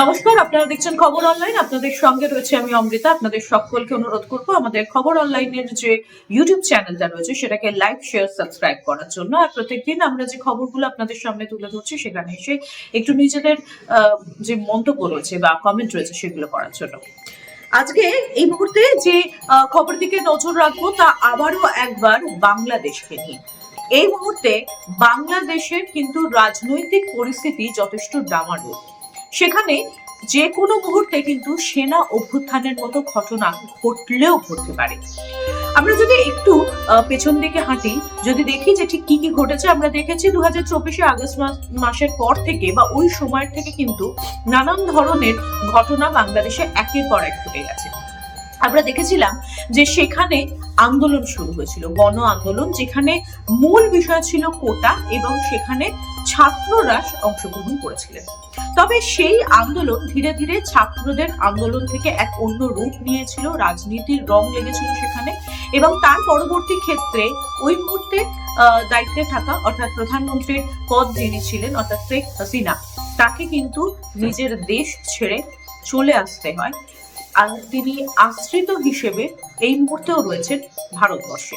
নমস্কার, আপনারা দেখছেন খবর অনলাইন আপনাদের সঙ্গে রয়েছে আমি অমৃতা। আপনাদের সকলকে অনুরোধ করব আমাদের খবর অনলাইনের যে ইউটিউব চ্যানেলটা রয়েছে, সেটাকে লাইক শেয়ার সাবস্ক্রাইব করার জন্য। আর প্রত্যেকদিন আমরা যে খবরগুলো আপনাদের সামনে তুলে ধরছি, সেখানে এসে একটু নিজেদের যে মন্তব্য রয়েছে বা কমেন্ট রয়েছে, সেগুলো করার জন্য। আজকে এই মুহূর্তে যে খবর দিকে নজর রাখব, তা আবারও একবার বাংলাদেশকে নিয়ে। এই মুহূর্তে বাংলাদেশের কিন্তু রাজনৈতিক পরিস্থিতি যথেষ্ট ডামাডোল। সেখানে যে কোনো মুহূর্তে কিন্তু সেনা অভ্যুত্থানের মতো ঘটনা ঘটলেও ঘটতে পারে। আমরা যদি একটু পেছন দিকে হাঁটি, যদি দেখি যে ঠিক কি কি ঘটেছে, আমরা দেখেছি দু হাজার চব্বিশে আগস্ট মাসের পর থেকে বা ওই সময়ের থেকে কিন্তু নানান ধরনের ঘটনা বাংলাদেশে একের পর এক ঘটে গেছে। আমরা দেখেছিলাম যে সেখানে আন্দোলন শুরু হয়েছিল, গণ আন্দোলন, যেখানে মূল বিষয় ছিল কোটা এবং সেখানে ছাত্ররা অংশগ্রহণ করেছিলেন। তবে সেই আন্দোলন ধীরে ধীরে ছাত্রদের আন্দোলন থেকে এক অন্য রূপ নিয়েছিল, রাজনীতির রং লেগেছিল সেখানে এবং তার পরবর্তী ক্ষেত্রে ওই মুহূর্তে দায়িত্বে থাকা অর্থাৎ প্রধানমন্ত্রীর পদ যিনি ছিলেন, অর্থাৎ শেখ হাসিনা, তাকে কিন্তু নিজের দেশ ছেড়ে চলে আসতে হয়। আর তিনি আশ্রিত হিসেবে এই মুহূর্তেও রয়েছেন ভারতবর্ষে।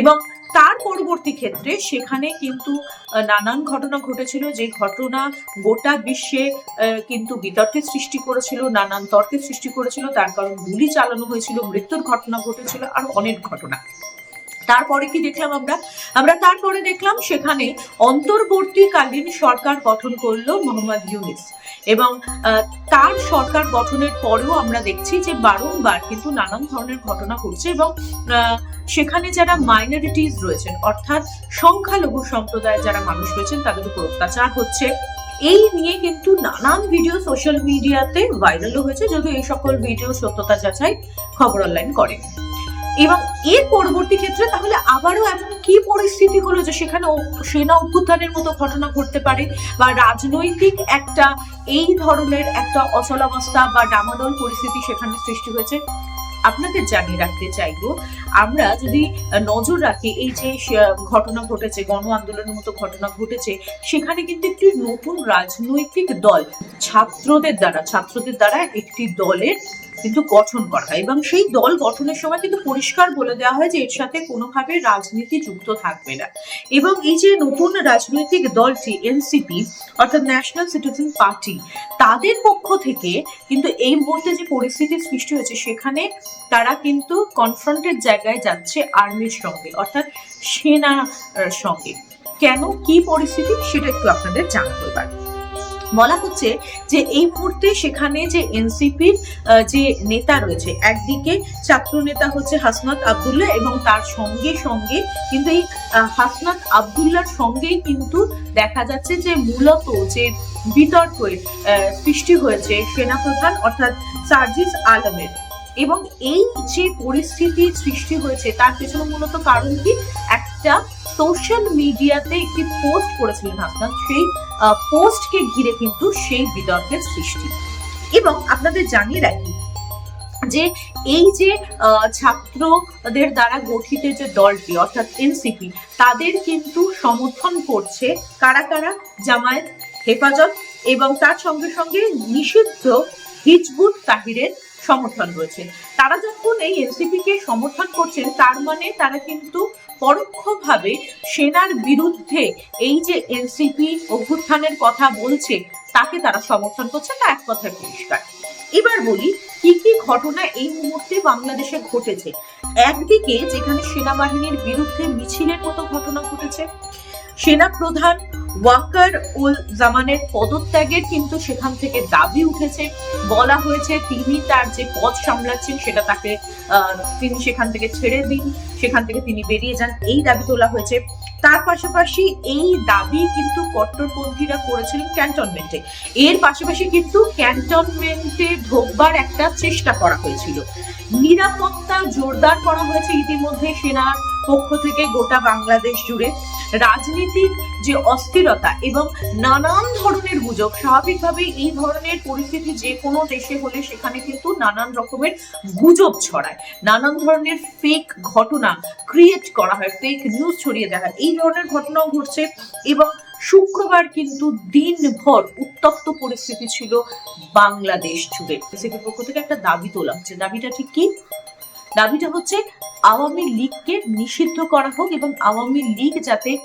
এবং তার পরবর্তী ক্ষেত্রে সেখানে কিন্তু নানান ঘটনা ঘটেছিল। যে ঘটনা গোটা বিশ্বে কিন্তু বিতর্কের সৃষ্টি করেছিল, নানান তর্কের সৃষ্টি করেছিল। তার কারণ গুলি চালানো হয়েছিল, মৃত্যুর ঘটনা ঘটেছিল, আর অনেক ঘটনা। তারপরে কি দেখলাম আমরা? আমরা তারপরে দেখলাম সেখানে অন্তর্বর্তীকালীন সরকার গঠন করল মোহাম্মদ ইউনিস। এবং তার সরকার গঠনের পরেও আমরা দেখছি যে বারংবার কিন্তু নানান ধরনের ঘটনা ঘটছে এবং সেখানে যারা মাইনরিটিস রয়েছেন, অর্থাৎ সংখ্যালঘু সম্প্রদায়ের যারা মানুষ রয়েছেন, তাদের উপর অত্যাচার হচ্ছে। এই নিয়ে কিন্তু নানান ভিডিও সোশ্যাল মিডিয়াতে ভাইরালও হয়েছে, যদিও এই সকল ভিডিও সত্যতা যাচাই খবর অনলাইন করে এবং এর পরবর্তী ক্ষেত্রে তাহলে আবারও এমন কি পরিস্থিতি হলো যে সেখানে সেনা অভ্যুত্থানের মতো ঘটনা ঘটতে পারে? বা রাজনৈতিক একটা এই ধরনের একটা অচলাবস্থা বা ডামাডোল পরিস্থিতি সেখানে সৃষ্টি হয়েছে? আপনাদের জানিয়ে রাখতে চাইব, আমরা যদি নজর রাখি এই যে ঘটনা ঘটেছে, গণ আন্দোলনের মতো ঘটনা ঘটেছে, সেখানে কিন্তু একটি নতুন রাজনৈতিক দল, ছাত্রদের দ্বারা ছাত্রদের দ্বারা একটি দলের কিন্তু গঠন করা হয় এবং সেই দল গঠনের সময় কিন্তু পরিষ্কার বলে দেওয়া হয় যে এর সাথে কোনোভাবে রাজনীতি যুক্ত থাকবে না। এবং এই যে নতুন রাজনৈতিক দলটি, এনসিপি, অর্থাৎ ন্যাশনাল সিটিজেন পার্টি তাদের পক্ষ থেকে কিন্তু এই মুহূর্তে যে পরিস্থিতি সৃষ্টি হয়েছে, সেখানে তারা কিন্তু কনফ্রন্টের জায়গায় যাচ্ছে আর্মির সঙ্গে, অর্থাৎ সেনার সঙ্গে। কেন, কি পরিস্থিতি, সেটা একটু আপনাদের জানাব এবার। বলা হচ্ছে যে এই মুহূর্তে সেখানে যে এনসিপির যে নেতা রয়েছে, একদিকে ছাত্র নেতা হচ্ছে হাসনাত আবদুল্লাহ এবং তার সঙ্গে সঙ্গে কিন্তু এই হাসনাত আবদুল্লাহর সঙ্গেই কিন্তু দেখা যাচ্ছে যে মূলত যে বিতর্কের সৃষ্টি হয়েছে সেনাপ্রধান, অর্থাৎ সার্জিস আলমের। এবং এই যে পরিস্থিতি সৃষ্টি হয়েছে, তার পেছনে মূলত কারণ কি? একটা সোশ্যাল মিডিয়াতে একটি পোস্ট করেছিলেন হাসনাত। সেই পোস্টকে ঘিরে কিন্তু সেই বিতর্কের সৃষ্টি। এবং আপনাদের জানিয়ে রাখি যে এই যে ছাত্রদের দ্বারা গঠিত যে দলটি, অর্থাৎ এনসিপি, তাদের কিন্তু সমর্থন করছে কারা কারা? জামায়াত, হেফাজত এবং তার সঙ্গে সঙ্গে নিষিদ্ধ হিজবুত তাহিরের সমর্থন রয়েছে। তারা যখন এই এনসিপি কে সমর্থন করছেন, তার মানে তারা কিন্তু পরোক্ষভাবে সেনার বিরুদ্ধে এই যে এনসিপি অভ্যুত্থানের কথা বলছে, তাকে তারা সমর্থন করছে, তা এক কথায় পরিষ্কার। এবার বলি, কি কি ঘটনা এই মুহূর্তে বাংলাদেশে ঘটেছে? একদিকে যেখানে সেনাবাহিনীর বিরুদ্ধে মিছিলের মতো ঘটনা ঘটেছে সেনা প্রধান ওয়াকার উল জামানের পদত্যাগের কিন্তু সেখান থেকে দাবি উঠেছে। বলা হয়েছে তিনি তার যে পদ সামলাচ্ছেন সেটা তাকে তিনি সেখান থেকে ছেড়ে দিন, সেখান থেকে তিনি বেরিয়ে যান, এই দাবি তোলা হয়েছে। তার পাশাপাশি এই দাবি কিন্তু কট্টরপন্থীরা করেছিলেন ক্যান্টনমেন্টে। এর পাশাপাশি কিন্তু ক্যান্টনমেন্টে ঢোকবার একটা চেষ্টা করা হয়েছিল। নিরাপত্তা জোরদার করা হয়েছে ইতিমধ্যে সেনার পক্ষ থেকে গোটা বাংলাদেশ জুড়ে রাজনীতিক যে অস্থিরতা এবং নানান ধরনের গুজব স্বাভাবিকভাবে এই ধরনের পরিস্থিতি যে কোনো দেশে হলে সেখানে কিন্তু নানান রকমের গুজব ছড়ায়। নানান ধরনের ফেক ঘটনা ক্রিয়েট করা হয় ফেক নিউজ ছড়িয়ে দেওয়া এই ধরনের ঘটনাও ঘটছে এবং শুক্রবার কিন্তু দিনভর উত্তপ্ত পরিস্থিতি ছিল বাংলাদেশ জুড়ে। বিজেপির পক্ষ থেকে একটা দাবি তোলা হচ্ছে। দাবিটা ঠিক কি? দাবিটা হচ্ছে আওয়ামী লীগকে নিষিদ্ধ করা হোক এবং আওয়ামী লীগ যাতে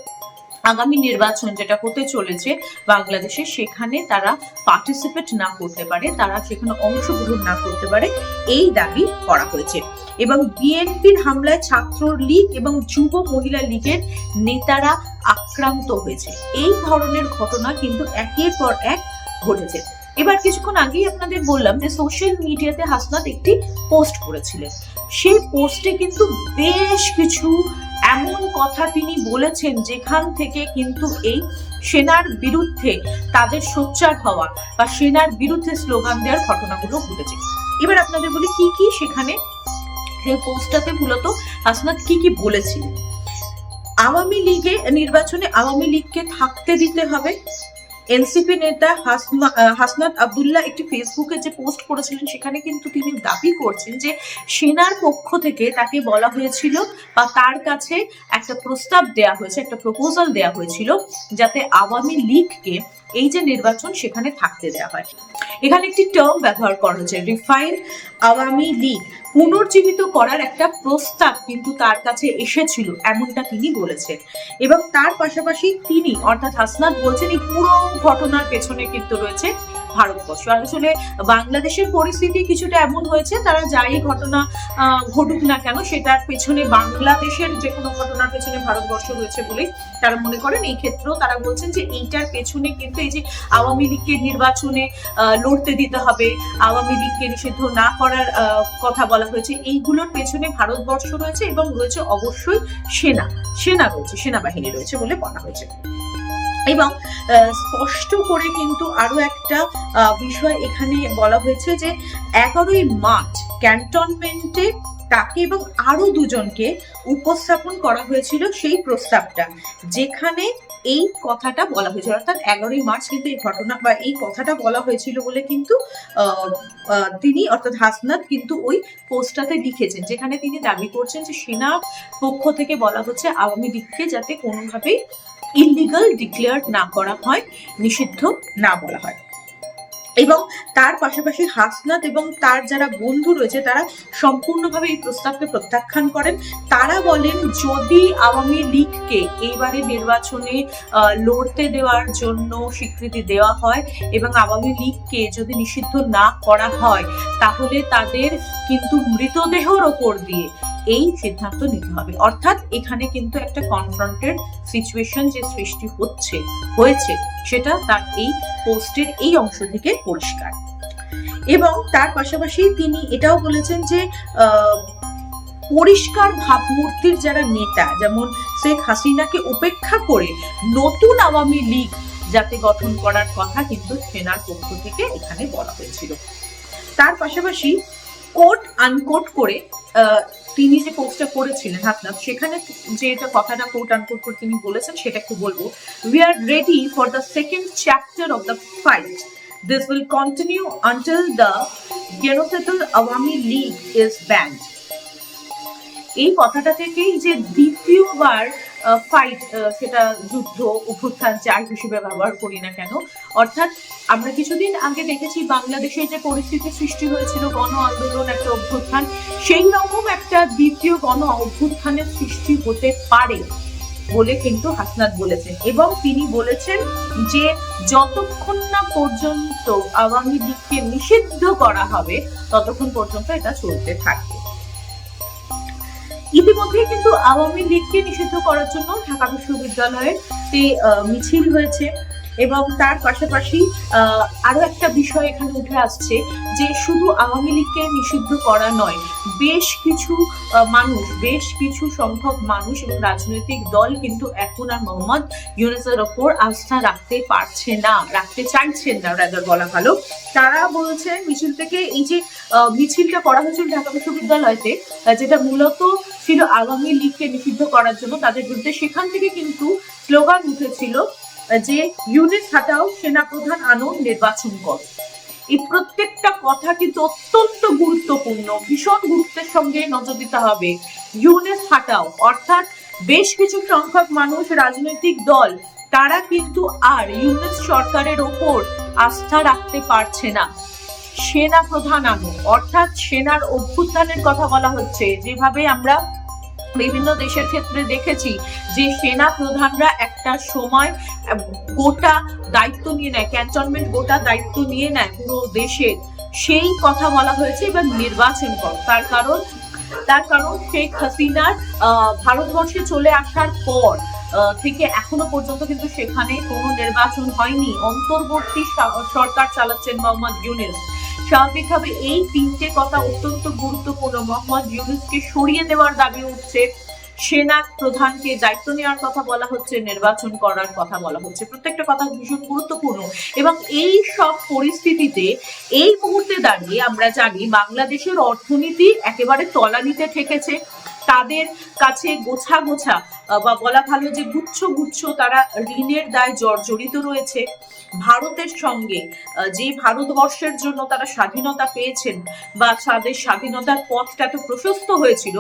আগামী নির্বাচন যেটা হতে চলেছে বাংলাদেশে, সেখানে তারা পার্টিসিপেট না করতে পারে, তারা সেখানে অংশগ্রহণ না করতে পারে, এই দাবি করা হয়েছে। এবং বিএনপির হামলায় ছাত্র লীগ এবং যুব মহিলা লীগের নেতারা আক্রান্ত হয়েছে। এই ধরনের ঘটনা কিন্তু একের পর এক ঘটেছে। এবার কিছুক্ষণ আগেই আপনাদের বললাম যে সোশ্যাল মিডিয়াতে হাসনাত একটি পোস্ট করেছিলেন। সেই পোস্টে কিন্তু বেশ কিছু এমন কথা তিনি বলেছেন যেখান থেকে কিন্তু এই সেনার বিরুদ্ধে তাদের সোচ্চার হওয়া বা সেনার বিরুদ্ধে স্লোগান দেওয়ার ঘটনাগুলো ঘটেছে। এবার আপনাদের বলি কি কি সেখানে সেই পোস্টটাতে মূলত হাসনাত কি কি বলেছিলেন আওয়ামী লীগে নির্বাচনে আওয়ামী লীগকে থাকতে দিতে হবে। এনসিপি নেতা হাসনাত আবদুল্লাহ একটি ফেসবুকে যে পোস্ট করেছিলেন, সেখানে কিন্তু তিনি দাবি করছেন যে সেনার পক্ষ থেকে তাকে বলা হয়েছিল বা তার কাছে একটা প্রস্তাব দেয়া হয়েছে, একটা প্রপোজাল দেয়া হয়েছিল যাতে আওয়ামী লীগকে এই যে নির্বাচন সেখানে থাকতে দেওয়া হয়। এখানে একটি টার্ম ব্যবহার করা হয়েছে রিফাইন আওয়ামী লীগ। পুনর্জীবিত করার একটা প্রস্তাব কিন্তু তার কাছে এসেছিল, এমনটা তিনি বলেছেন। এবং তার পাশাপাশি তিনি, অর্থাৎ হাসনাত বলছেন, এই পুরো ঘটনার পেছনে কিন্তু রয়েছে ভারতবর্ষ। আর আসলে বাংলাদেশের পরিস্থিতি কিছুটা এমন হয়েছে, তারা যাই ঘটনা ঘটুক না কেন, সেটার পেছনে বাংলাদেশের যে কোনো ঘটনার পেছনে ভারতবর্ষ রয়েছে বলেই তারা মনে করেন। এই ক্ষেত্রেও তারা বলছেন যে এইটার পেছনে কিন্তু এই যে আওয়ামী লীগকে নির্বাচনে লড়তে দিতে হবে, আওয়ামী লীগকে নিষিদ্ধ না করার কথা বলা হয়েছে, এইগুলোর পেছনে ভারতবর্ষ রয়েছে এবং রয়েছে অবশ্যই সেনা। সেনা রয়েছে, সেনাবাহিনী রয়েছে বলে বলা হয়েছে। এবং স্পষ্ট করে কিন্তু আরও একটা বিষয় এখানে বলা হয়েছে যে এগারোই মার্চ ক্যান্টনমেন্টে তাকে এবং আরও দুজনকে উপস্থাপন করা হয়েছিল সেই প্রস্তাবটা, যেখানে এই কথাটা বলা হয়েছিল। অর্থাৎ এগারোই মার্চ কিন্তু এই ঘটনা বা এই কথাটা বলা হয়েছিল বলে কিন্তু তিনি অর্থাৎ হাসনাত কিন্তু ওই পোস্টটাতে লিখেছেন, যেখানে তিনি দাবি করছেন যে সেনা পক্ষ থেকে বলা হচ্ছে আওয়ামী লীগকে যাতে কোনোভাবেই ইলিগাল ডিক্লেয়ার না করা হয়, নিষিদ্ধ না বলা হয়। এবং তার পাশাপাশি হাসনাত এবং তার যারা বন্ধু রয়েছে, তারা সম্পূর্ণভাবে এই প্রস্তাবকে প্রত্যাখ্যান করেন। তারা বলেন, যদি আওয়ামী লীগকে এইবারে নির্বাচনে লড়তে দেওয়ার জন্য স্বীকৃতি দেওয়া হয় এবং আওয়ামী লীগকে যদি নিষিদ্ধ না করা হয়, তাহলে তাদের কিন্তু মৃতদেহর ওপর দিয়ে এই সিদ্ধান্ত নিতে হবে। অর্থাৎ এখানে কিন্তু একটা কনফ্রন্টেড সিচুয়েশন যে সৃষ্টি হচ্ছে, হয়েছে, সেটা তার এই পোস্টের এই অংশ থেকে পরিষ্কার। এবং তার পাশাপাশি তিনি এটাও বলেছেন যে পরিষ্কার ভাবমূর্তির যারা নেতা, যেমন শেখ হাসিনাকে উপেক্ষা করে নতুন আওয়ামী লীগ যাতে গঠন করার কথা কিন্তু সেনার পক্ষ থেকে এখানে বলা হয়েছিল। তার পাশাপাশি কোট আনকোট করে তিনি যে পোস্টটা করেছিলেন হাতনাথ সেখানে যে এটা কথাটা কোট আনকোট করে তিনি বলেছেন, সেটা একটু বলব। We are ready for the second chapter of the fight this will continue until the genocidal Awami League is banned এই কথাটা থেকেই যে দ্বিতীয়বার ফাইট সেটা যুদ্ধ, অভ্যুত্থান যার হিসেবে ব্যবহার করি না কেন অর্থাৎ আমরা কিছুদিন আগে দেখেছি বাংলাদেশে যে পরিস্থিতি সৃষ্টি হয়েছিল গণ আন্দোলন একটা অভ্যুত্থান সেই রকম একটা দ্বিতীয় গণ অভ্যুত্থানের সৃষ্টি হতে পারে বলে কিন্তু হাসনাত বলেছেন। এবং তিনি বলেছেন যে যতক্ষণ না পর্যন্ত আওয়ামী লীগকে নিষিদ্ধ করা হবে ততক্ষণ পর্যন্ত এটা চলতে থাকবে। ইতিমধ্যে কিন্তু আওয়ামী লীগকে নিষিদ্ধ করার জন্য ঢাকা বিশ্ববিদ্যালয়ে আহ, মিছিল হয়েছে। এবং তার পাশাপাশি আরও একটা বিষয় এখানে উঠে আসছে যে শুধু আওয়ামী লীগকে নিষিদ্ধ করা নয়, বেশ কিছু মানুষ, বেশ কিছু সংখ্যক মানুষ এবং রাজনৈতিক দল কিন্তু এখন আর মোহাম্মদ ইউনুসের ওপর আস্থা রাখতে পারছে না, রাখতে চাইছেন না রাদার বলা ভালো। তারা বলছেন মিছিল থেকে এই যে মিছিলটা করা হয়েছিল ঢাকা বিশ্ববিদ্যালয়তে যেটা মূলত ছিল আওয়ামী লীগকে নিষিদ্ধ করার জন্য তাদের বিরুদ্ধে, সেখান থেকে কিন্তু স্লোগান উঠেছিল যে ইউনিট হাটাও সেনাপ্রধান আনো নির্বাচন কর। এই প্রত্যেকটা কথা কিন্তু অত্যন্ত গুরুত্বপূর্ণ, ভীষণ গুরুত্বের সঙ্গে নজর দিতে হবে। ইউনিট হাটাও, অর্থাৎ বেশ কিছু সংখ্যক মানুষ, রাজনৈতিক দল, তারা কিন্তু আর ইউনিস সরকারের ওপর আস্থা রাখতে পারছে না। সেনা প্রধান আনো অর্থাৎ সেনার অভ্যুত্থানের কথা বলা হচ্ছে। যেভাবে আমরা বিভিন্ন দেশের ক্ষেত্রে দেখেছি যে সেনা প্রধানরা একটা সময় গোটা দায়িত্ব নিয়ে নেয় ক্যান্টনমেন্ট গোটা দায়িত্ব নিয়ে নেয় পুরো দেশের সেই কথা বলা হয়েছে এবার নির্বাচন কর তার কারণ তার কারণ শেখ হাসিনার ভারতবর্ষে চলে আসার পর থেকে এখনও পর্যন্ত কিন্তু সেখানে কোনো নির্বাচন হয়নি। অন্তর্বর্তী সরকার চালাচ্ছেন মোহাম্মদ ইউনিস। স্বাভাবিকভাবে এই তিনটে কথা অত্যন্ত গুরুত্বপূর্ণ। মোহাম্মদ ইউনুসকে সরিয়ে দেওয়ার দাবি উঠছে। সেনা প্রধানকে দায়িত্ব নেওয়ার কথা বলা হচ্ছে, নির্বাচন করার কথা বলা হচ্ছে। প্রত্যেকটা কথা ভীষণ গুরুত্বপূর্ণ এবং এই সব পরিস্থিতিতে এই মুহূর্তে দাঁড়িয়ে আমরা জানি বাংলাদেশের অর্থনীতি একেবারে তলানিতে ঠেকেছে। তাদের কাছে গোছা গোছা বা বলা ভালো যে গুচ্ছ গুচ্ছ তারা ঋণের দায় জর্জরিত রয়েছে। ভারতের সঙ্গে যে ভারতবর্ষের জন্য তারা স্বাধীনতা পেয়েছেন বা তাদের স্বাধীনতার পথটা এত প্রশস্ত হয়েছিল,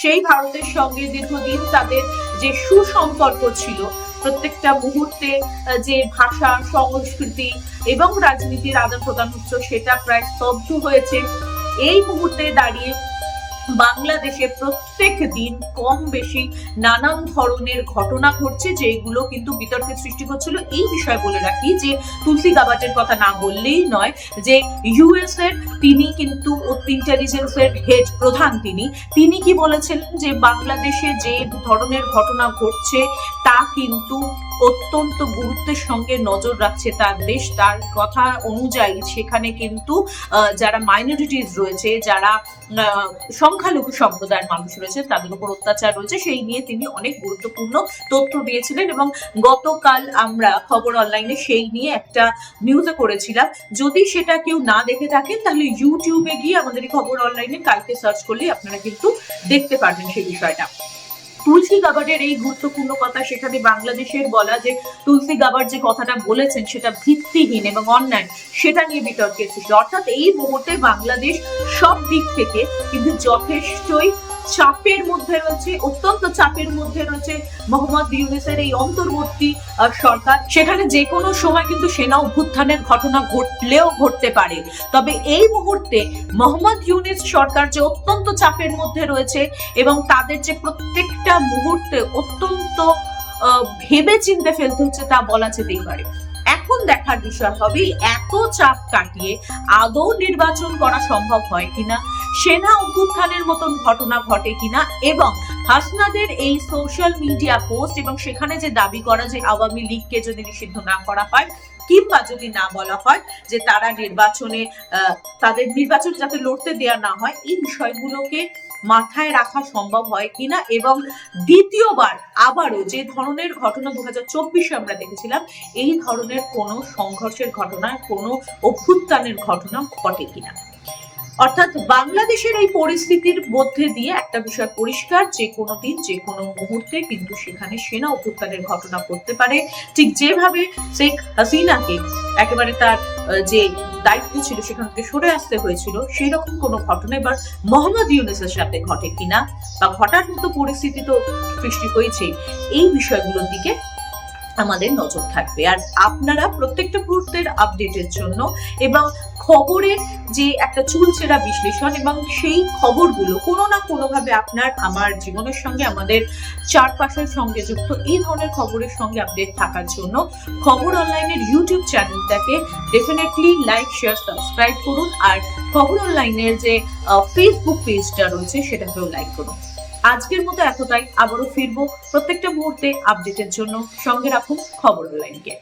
সেই ভারতের সঙ্গে দীর্ঘদিন তাদের যে সুসম্পর্ক ছিল, প্রত্যেকটা মুহূর্তে যে ভাষা, সংস্কৃতি এবং রাজনীতির আদান প্রদান হচ্ছে সেটা প্রায় স্তব্ধ হয়েছে। এই মুহূর্তে দাঁড়িয়ে বাংলাদেশে প্রত্যেক দিন কম বেশি নানান ধরনের ঘটনা ঘটছে যেগুলো কিন্তু বিতর্কের সৃষ্টি করছিল। এই বিষয়ে বলে রাখি যে তুলসী গাবাটের কথা না বললেই নয় যে ইউএস এর তিনি কিন্তু ইন্টেলিজেন্সের হেড প্রধান তিনি। তিনি কি বলেছেন যে বাংলাদেশে যে ধরনের ঘটনা ঘটছে তা কিন্তু অত্যন্ত গুরুত্বের সঙ্গে নজর রাখছে তার দেশ। তার কথা অনুযায়ী সেখানে কিন্তু যারা মাইনরিটিস রয়েছে, যারা সংখ্যালঘু সম্প্রদায়ের মানুষ রয়েছে, তাদের উপর অত্যাচার রয়েছে। সেই নিয়ে তিনি অনেক গুরুত্বপূর্ণ তথ্য দিয়েছিলেন এবং গতকাল আমরা খবর অনলাইনে সেই নিয়ে একটা নিউজ করেছিলাম। যদি সেটা কেউ না দেখে থাকেন, তাহলে ইউটিউবে গিয়ে আমাদের খবর অনলাইনে কালকে সার্চ করলে আপনারা কিন্তু দেখতে পারবেন সেই বিষয়টা। তুলসী গাবার্ডের এই গুরুত্বপূর্ণ কথা সেখানে বাংলাদেশের বলা যে তুলসী গাবার যে কথাটা বলেছেন সেটা ভিত্তিহীন এবং অন্যায়, সেটা নিয়ে বিতর্কের সৃষ্টি অর্থাৎ এই মুহূর্তে বাংলাদেশ সব দিক থেকে কিন্তু যথেষ্টই চাপের মধ্যে রয়েছে, অত্যন্ত চাপের মধ্যে রয়েছে মোহাম্মদ ইউনিসের এই অন্তর্বর্তী সরকার। সেখানে যে কোনো সময় কিন্তু সেনা অভ্যুত্থানের ঘটনা ঘটলেও ঘটতে পারে। তবে এই মুহূর্তে মোহাম্মদ ইউনিস সরকার যে অত্যন্ত চাপের মধ্যে রয়েছে এবং তাদের যে প্রত্যেকটা মুহূর্তে অত্যন্ত ভেবে চিন্তে ফেলতে হচ্ছে তা বলা যেতেই পারে। এখন দেখার বিষয় হবে, এত চাপ কাটিয়ে আদৌ নির্বাচন করা সম্ভব হয় কিনা, সেনা অভ্যুত্থানের মতন ঘটনা ঘটে কিনা এবং হাসনাদের এই সোশ্যাল মিডিয়া পোস্ট এবং সেখানে যে দাবি করা যে আওয়ামী লীগকে যদি নিষিদ্ধ না করা হয়, কিংবা যদি না বলা হয় যে তারা নির্বাচনে তাদের নির্বাচন যাতে লড়তে দেয়া না হয়, এই বিষয়গুলোকে মাথায় রাখা সম্ভব হয় কিনা এবং দ্বিতীয়বার আবারও যে ধরনের ঘটনা দু হাজার চব্বিশে আমরা দেখেছিলাম, এই ধরনের কোনো সংঘর্ষের ঘটনা, কোনো অভ্যুত্থানের ঘটনা ঘটে কিনা। অর্থাৎ বাংলাদেশের এই পরিস্থিতির মধ্যে দিয়ে একটা বিষয় পরিষ্কার, যে কোনো দিন, যে কোনো মুহূর্তে কিন্তু সেখানে সেনা অভ্যুত্থানের ঘটনা ঘটতে পারে। ঠিক যেভাবে শেখ হাসিনাকে একেবারে তার যে দায়িত্ব ছিল সেখান থেকে সরে আসতে হয়েছিল সেই রকম কোনো ঘটনা এবার মোহাম্মদ ইউনুসের সাথে ঘটে কিনা বা ঘটার মতো পরিস্থিতি তো সৃষ্টি হয়েছে এই বিষয়গুলোর দিকে আমাদের নজর থাকবে। আর আপনারা প্রত্যেকটা মুহূর্তের আপডেটের জন্য এবং খবরের যে একটা চুলচেরা বিশ্লেষণ এবং সেই খবরগুলো কোনো না কোনোভাবে আপনার আমার জীবনের সঙ্গে, আমাদের চারপাশের সঙ্গে যুক্ত এই ধরনের খবরের সঙ্গে আপডেট থাকার জন্য খবর অনলাইনের ইউটিউব চ্যানেলটাকে ডেফিনেটলি লাইক শেয়ার সাবস্ক্রাইব করুন আর খবর অনলাইনের যে ফেসবুক পেজটা রয়েছে সেটাকেও লাইক করুন। আজকের মতো এতটাই। আবারও ফিরবো প্রত্যেকটা মুহূর্তে আপডেটের জন্য। সঙ্গে রাখুন খবর অনলাইনকে।